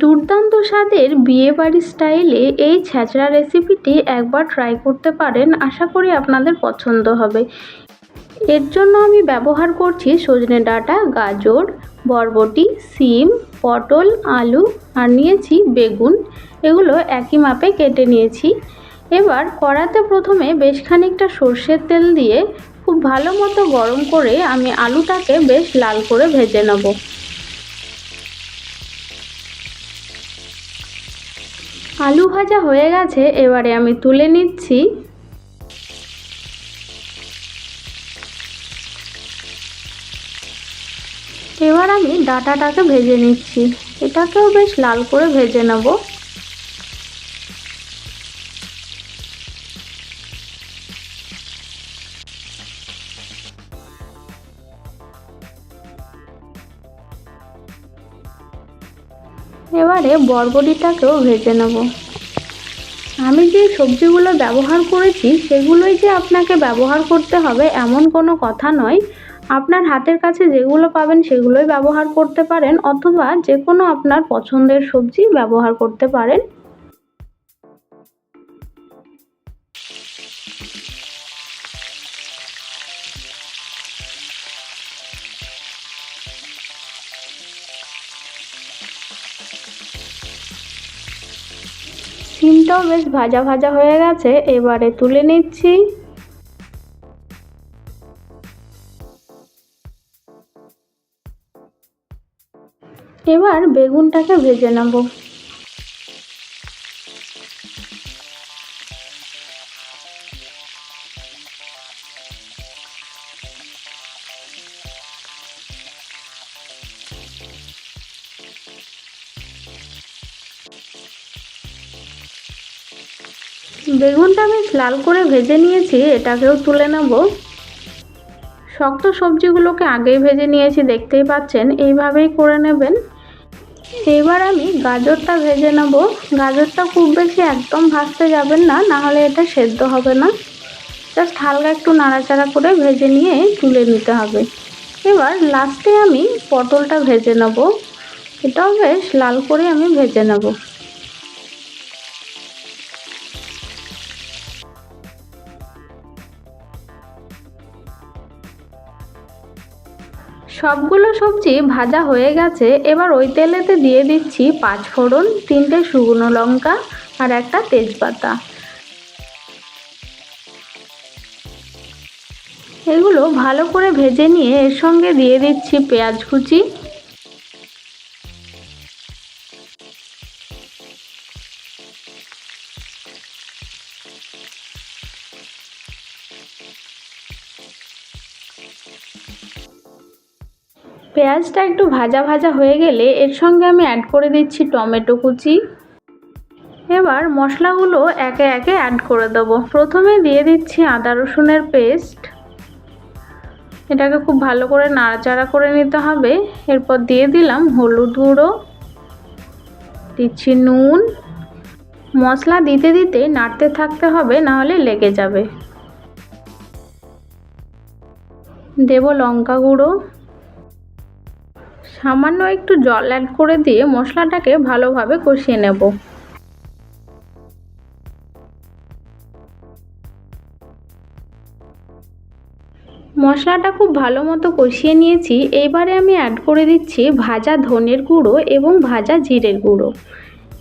দুর্দান্ত স্বাদের বিয়েবাড়ি স্টাইলে এই ছ্যাঁচড়া রেসিপিটি একবার ট্রাই করতে পারেন, আশা করি আপনাদের পছন্দ হবে। এর জন্য আমি ব্যবহার করছি সজনে ডাঁটা, গাজর, বরবটি, সিম, পটল, আলু, আর নিয়েছি বেগুন। এগুলো একই মাপে কেটে নিয়েছি। এবার কড়াতে প্রথমে বেশ খানিকটা সর্ষের তেল দিয়ে খুব ভালো মতো গরম করে আমি আলুটাকে বেশ লাল করে ভেজে নেব। আলু ভাজা হয়ে গেছে, এবারে আমি তুলে নিচ্ছি। এবার আমি ডাটাটাকে ভেজে নিচ্ছি। এটাকেও বেশ লাল করে ভেজে নেব। এবারে বরবটিটাকেও ভেজে নেব। আমি যে সবজিগুলো ব্যবহার করেছি, সেগুলোই যে আপনাকে ব্যবহার করতে হবে এমন কোনো কথা নয়। আপনার হাতের কাছে যেগুলো পাবেন, সেগুলোই ব্যবহার করতে পারেন, অথবা যে কোনো আপনার পছন্দের সবজি ব্যবহার করতে পারেন। সিমটাও বেশ ভাজা ভাজা হয়ে গেছে এবারে তুলে নিচ্ছি। এবার বেগুনটাকে ভেজে নেব। বেগুনটা বেশ লাল করে ভেজে নিয়েছি, এটাকেও তুলে নেব। শক্ত সবজিগুলোকে আগেই ভেজে নিয়েছি, দেখতেই পাচ্ছেন, এইভাবেই করে নেবেন। এবার আমি গাজরটা ভেজে নেব। গাজরটা খুব বেশি একদম ভাজতে যাবেন না না হলে এটা সেদ্ধ হবে না। জাস্ট হালকা একটু নাড়াচাড়া করে ভেজে নিয়ে তুলে নিতে হবে। এবার লাস্টে আমি পটলটা ভেজে নেব। এটাও বেশ লাল করে আমি ভেজে নেব। সবগুলো সবজি ভাজা হয়ে গেছে। এবার ওই তেলেতে দিয়ে দিচ্ছি পাঁচ ফোড়ন, তিনটে শুকনো লঙ্কা আর একটা তেজপাতা। এগুলো ভালো করে ভেজে নিয়ে এর সঙ্গে দিয়ে দিচ্ছি পেঁয়াজ কুচি। পেঁয়াজটা একটু ভাজা ভাজা হয়ে গেলে এর সঙ্গে আমি অ্যাড করে দিচ্ছি টমেটো কুচি। এবার মশলাগুলো একে একে অ্যাড করে দেবো। প্রথমে দিয়ে দিচ্ছি আদা রসুনের পেস্ট এটাকে খুব ভালো করে নাড়াচাড়া করে নিতে হবে। এরপর দিয়ে দিলাম হলুদ গুঁড়ো। দিচ্ছি নুন। মশলা দিতে দিতে নাড়তে থাকতে হবে নাহলে লেগে যাবে। দেব লঙ্কা গুঁড়ো। সামান্য একটু জল অ্যাড করে দিয়ে মশলাটাকে ভালোভাবে কষিয়ে নেব। মশলাটা খুব ভালো মতো কষিয়ে নিয়েছি। এইবারে আমি অ্যাড করে দিচ্ছি ভাজা ধনের গুঁড়ো এবং ভাজা জিরের গুঁড়ো।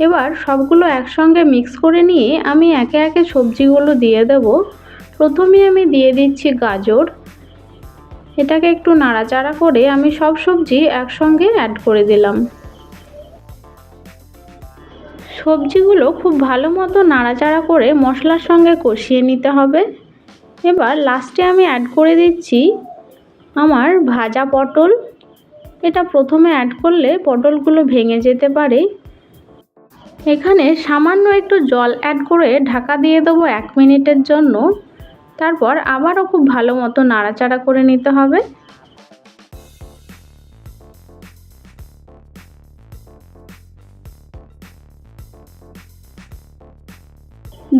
এবার সবগুলো একসঙ্গে মিক্স করে নিয়ে আমি একে একে সবজিগুলো দিয়ে দেব। প্রথমে আমি দিয়ে দিচ্ছি গাজর। এটাকে একটু নাড়াচাড়া করে আমি সব সবজি একসঙ্গে অ্যাড করে দিলাম। সবজিগুলো খুব ভালো মতো নাড়াচাড়া করে মশলার সঙ্গে কষিয়ে নিতে হবে। এবার লাস্টে আমি অ্যাড করে দিচ্ছি আমার ভাজা পটল। এটা প্রথমে অ্যাড করলে পটলগুলো ভেঙে যেতে পারে। এখানে সামান্য একটু জল অ্যাড করে ঢাকা দিয়ে দেবো এক মিনিটের জন্য। তারপর আবারও খুব ভালো মতো নাড়াচাড়া করে নিতে হবে।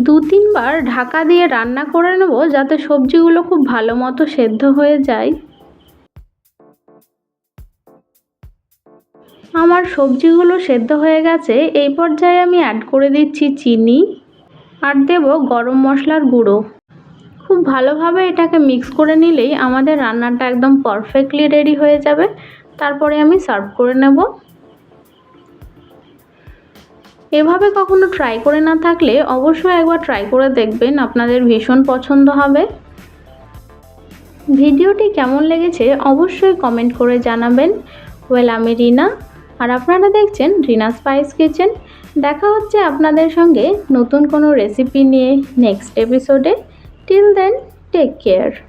দু তিনবার ঢাকা দিয়ে রান্না করে নেব যাতে সবজিগুলো খুব ভালো মতো সেদ্ধ হয়ে যায়। আমার সবজিগুলো সেদ্ধ হয়ে গেছে, এই পর্যায়ে আমি অ্যাড করে দিচ্ছি চিনি। আর দেব গরম মশলার গুঁড়ো। খুব ভালোভাবে এটাকে মিক্স করে নিলেই আমাদের রান্নাটা একদম পারফেক্টলি রেডি হয়ে যাবে। তারপরে আমি সার্ভ করে নেব। এভাবে কখনো ট্রাই করে না থাকলে অবশ্যই একবার ট্রাই করে দেখবেন, আপনাদের ভীষণ পছন্দ হবে। ভিডিওটি কেমন লেগেছে অবশ্যই কমেন্ট করে জানাবেন। ওয়েল আমি রিনা, আর আপনারা দেখছেন রিনা স্পাইস কিচেন দেখা হচ্ছে আপনাদের সঙ্গে নতুন কোনো রেসিপি নিয়ে নেক্সট এপিসোডে Till then, take care.